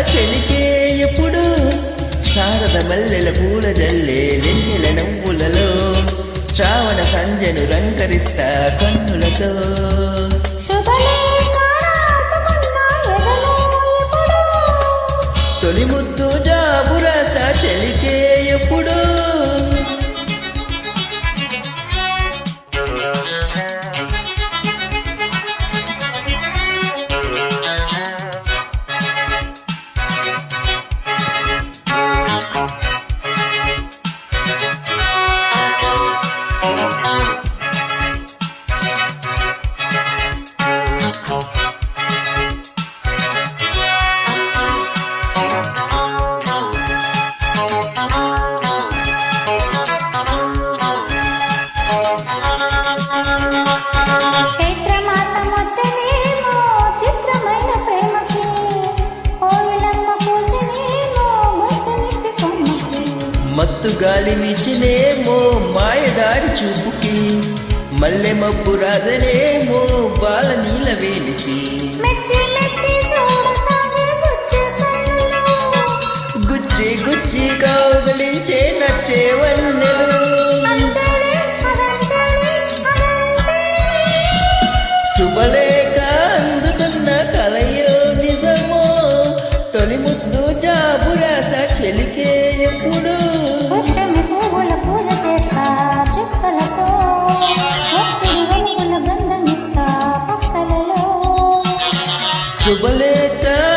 చలికే ఎప్పుడు? శారద మల్లెల పూల జల్లే లెన్నెల నవ్వులలో శ్రావణ సంధ్యను రంకరిస్తా కన్నులతో. తొలిము మత్తు గాలి వీచినేమో మాయదారి చూపుకి మల్లె మబ్బు రాదనేమో బాల నీల వేలికి గుచ్చి Sooner later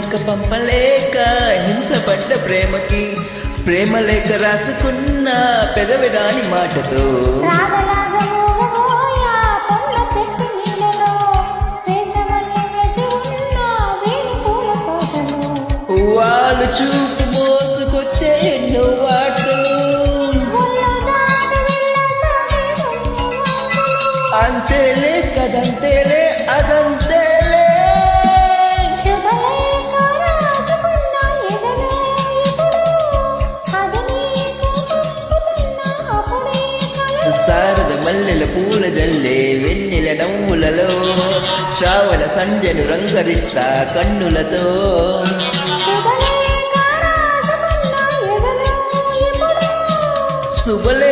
హంసలేక పంపలేక హింసపడ్డ ప్రేమకి ప్రేమ లేఖ రాసుకున్న పెదవి రాని మాటతో వాళ్ళు చూపు మోసుకొచ్చే ఎన్నో వాటలు. అంతేలే కదంతేలే అదంతేలే పూల జల్లే వెన్నెల నవ్వులలో శ్రావణ సంధ్యను రంగరిస్తా కన్నులతో. శుభలే